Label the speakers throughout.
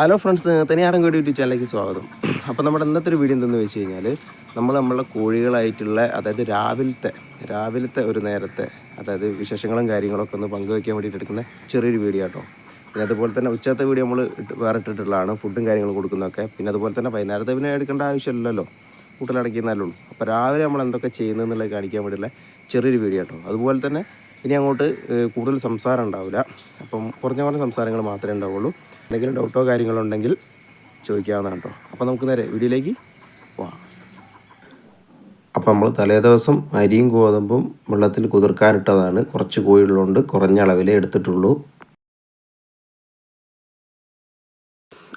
Speaker 1: Hello friends തനിയാടൻ കോടി YouTube ചാനലിലേക്ക് സ്വാഗതം. അപ്പോൾ നമ്മുടെ ഇന്നത്തെ ഒരു വീഡിയോ എന്തെന്ന് വെച്ച് കഴിഞ്ഞാൽ നമ്മൾ നമ്മളെ കോഴികളായിട്ടുള്ള അതായത് രാവിലത്തെ രാവിലത്തെ ഒരു നേരത്തെ അതായത് വിശേഷങ്ങളും കാര്യങ്ങളൊക്കെ ഒന്ന് പങ്കുവയ്ക്കാൻ വേണ്ടിയിട്ട് എടുക്കുന്ന ചെറിയൊരു വീഡിയോ കേട്ടോ പിന്നെ അതുപോലെ തന്നെ ഉച്ചത്തെ വീഡിയോ നമ്മൾ വേറെ ഇട്ടിട്ടുള്ളതാണ് ഫുഡും കാര്യങ്ങളും കൊടുക്കുന്നതൊക്കെ. പിന്നെ അതുപോലെ തന്നെ വൈകുന്നേരത്തെ പിന്നെ എടുക്കേണ്ട ആവശ്യമില്ലല്ലോ. കൂട്ടിലടയ്ക്കുന്നതല്ലേ ഉള്ളൂ. അപ്പോൾ രാവിലെ നമ്മൾ എന്തൊക്കെ ചെയ്യുന്നത് എന്നുള്ളത് കാണിക്കാൻ വേണ്ടിയുള്ള ചെറിയൊരു വീഡിയോ കേട്ടോ അതുപോലെ തന്നെ ഇനി അങ്ങോട്ട് കൂടുതൽ സംസാരം ഉണ്ടാവില്ല. അപ്പം കുറഞ്ഞ കുറഞ്ഞ സംസാരങ്ങൾ മാത്രമേ ഉണ്ടാവുള്ളൂ. എന്തെങ്കിലും ഡൗട്ടോ കാര്യങ്ങളോ ഉണ്ടെങ്കിൽ ചോദിക്കാവുന്നതാണ് കേട്ടോ. അപ്പോൾ നമുക്ക് നേരെ വീഡിയോയിലേക്ക് പോവാം. അപ്പോൾ നമ്മൾ തലേ ദിവസം അരിയും ഗോതമ്പും വെള്ളത്തിൽ കുതിർക്കാനിട്ടതാണ് കുറച്ച് കോഴികളുണ്ട് കുറഞ്ഞ അളവിലേ എടുത്തിട്ടുള്ളൂ.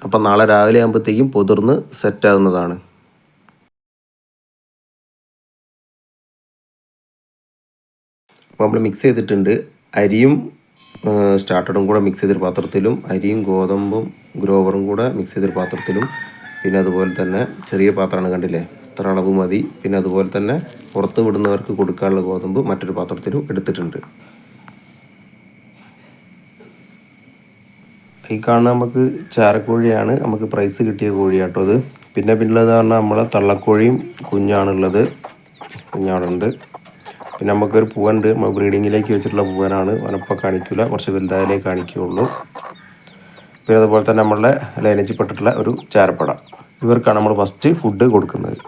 Speaker 1: അപ്പം നാളെ രാവിലെ ആകുമ്പോഴത്തേക്കും പൊതിർന്ന് സെറ്റാകുന്നതാണ് നമ്മൾ മിക്സ് ചെയ്തിട്ടുണ്ട്. അരിയും സ്റ്റാർട്ടറും കൂടെ മിക്സ് ചെയ്തൊരു പാത്രത്തിലും അരിയും ഗോതമ്പും ഗ്രോവറും കൂടെ മിക്സ് ചെയ്തൊരു പാത്രത്തിലും പിന്നെ അതുപോലെ തന്നെ ചെറിയ പാത്രമാണ് കണ്ടില്ലേ? ഇത്ര അളവ് മതി. പിന്നെ അതുപോലെ തന്നെ പുറത്ത് വിടുന്നവർക്ക് കൊടുക്കാനുള്ള ഗോതമ്പ് മറ്റൊരു പാത്രത്തിലും എടുത്തിട്ടുണ്ട്. ഈ കാണുന്ന നമുക്ക് ചാരക്കോഴിയാണ്. നമുക്ക് പ്രൈസ് കിട്ടിയ കോഴിയാട്ടോ അത്. പിന്നെ പിന്നുള്ളത് പറഞ്ഞാൽ നമ്മളെ തള്ളക്കോഴിയും കുഞ്ഞാണുള്ളത്. കുഞ്ഞാടെ ഉണ്ട് പിന്നെ നമുക്കൊരു പൂവുണ്ട്. നമ്മൾ ബ്രീഡിങ്ങിലേക്ക് വെച്ചിട്ടുള്ള പൂവനാണ്. അവനപ്പം കാണിക്കില്ല കുറച്ച് വലുതായാലേ കാണിക്കുകയുള്ളൂ. പിന്നെ അതുപോലെ തന്നെ നമ്മളുടെ പെട്ടിട്ടുള്ള ഒരു ചാരപ്പട. ഇവർക്കാണ് നമ്മൾ ഫസ്റ്റ് ഫുഡ് കൊടുക്കുന്നത്.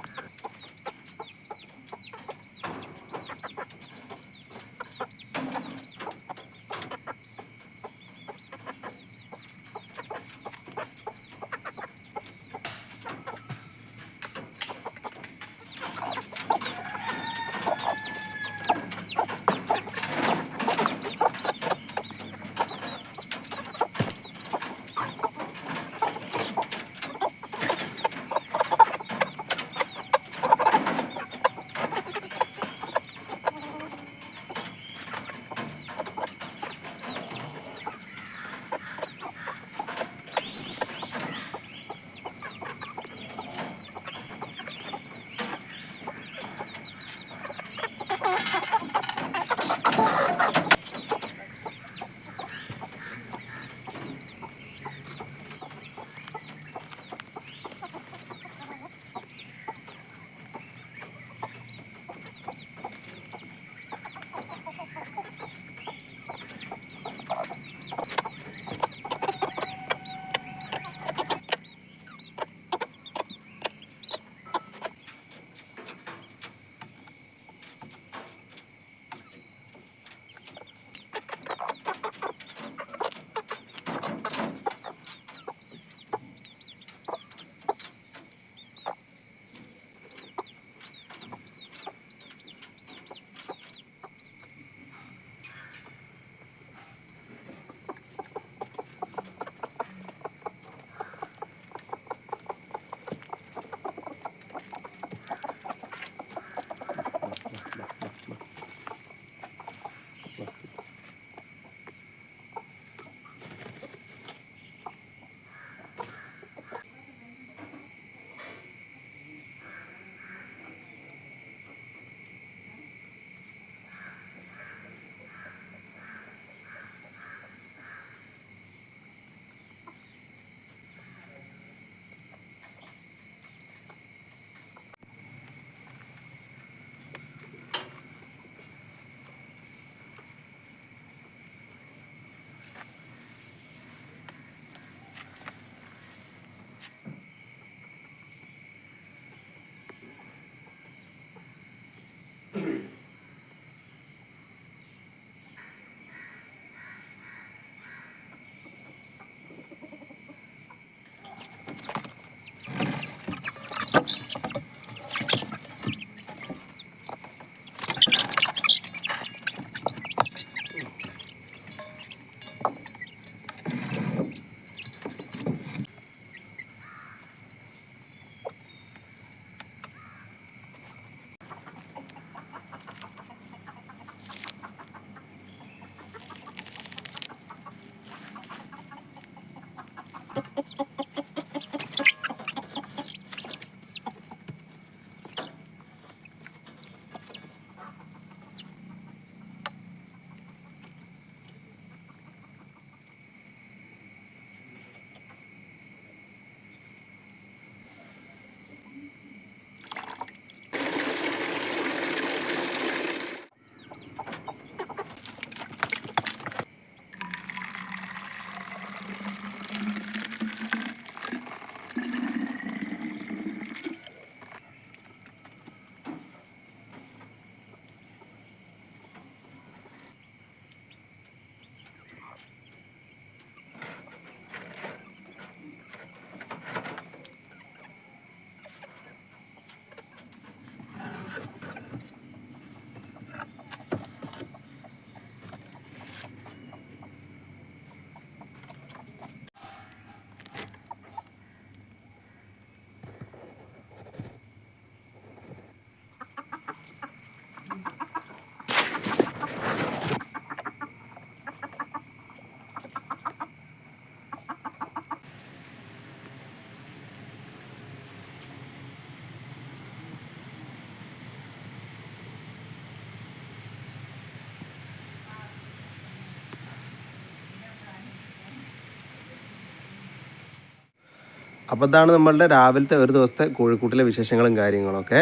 Speaker 1: അപ്പോൾ ഇതാണ് നമ്മളുടെ രാവിലത്തെ ഒരു ദിവസത്തെ കോഴിക്കൂട്ടിലെ വിശേഷങ്ങളും കാര്യങ്ങളൊക്കെ.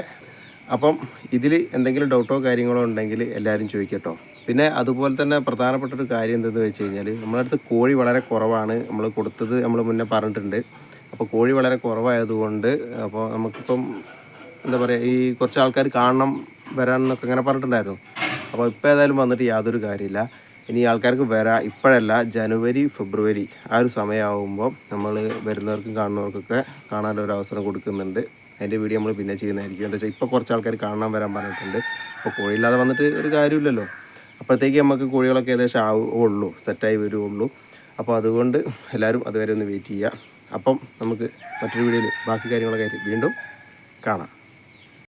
Speaker 1: അപ്പം ഇതിൽ എന്തെങ്കിലും ഡൗട്ടോ കാര്യങ്ങളോ ഉണ്ടെങ്കിൽ എല്ലാവരും ചോദിക്കട്ടോ. പിന്നെ അതുപോലെ തന്നെ പ്രധാനപ്പെട്ട ഒരു കാര്യം എന്തെന്ന് വെച്ച് കഴിഞ്ഞാൽ നമ്മുടെ അടുത്ത് കോഴി വളരെ കുറവാണ് നമ്മൾ കൊടുത്തത് നമ്മൾ മുന്നേ പറഞ്ഞിട്ടുണ്ട്. അപ്പോൾ കോഴി വളരെ കുറവായതുകൊണ്ട് അപ്പോൾ നമുക്കിപ്പം എന്താ പറയുക ഈ കുറച്ച് ആൾക്കാർ കാണണം വരാൻ എന്നൊക്കെ ഇങ്ങനെ പറഞ്ഞിട്ടുണ്ടായിരുന്നു. അപ്പോൾ ഇപ്പോൾ ഏതായാലും വന്നിട്ട് യാതൊരു കാര്യമില്ല. ഇനി ആൾക്കാർക്ക് വരാം ഇപ്പോഴല്ല ജനുവരി ഫെബ്രുവരി ആ ഒരു സമയമാകുമ്പോൾ നമ്മൾ വരുന്നവർക്കും കാണുന്നവർക്കൊക്കെ കാണാനൊരു അവസരം കൊടുക്കുന്നുണ്ട്. അതിന്റെ വീഡിയോ നമ്മൾ പിന്നെ ചെയ്യുന്നതായിരിക്കും. എന്താ വെച്ചാൽ ഇപ്പോൾ കുറച്ച് ആൾക്കാർ കാണാൻ വരാൻ പറഞ്ഞിട്ടുണ്ട്. അപ്പോൾ കോഴിയില്ലാതെ വന്നിട്ട് ഒരു കാര്യമില്ലല്ലോ. അപ്പോഴത്തേക്ക് നമുക്ക് കോഴികളൊക്കെ ഏകദേശം ആവുള്ളൂ സെറ്റായി വരുള്ളൂ അപ്പോൾ അതുകൊണ്ട് എല്ലാവരും അതുവരെ ഒന്ന് വെയിറ്റ് ചെയ്യുക അപ്പം നമുക്ക് മറ്റൊരു വീഡിയോയിൽ ബാക്കി കാര്യങ്ങളൊക്കെ വീണ്ടും കാണാം.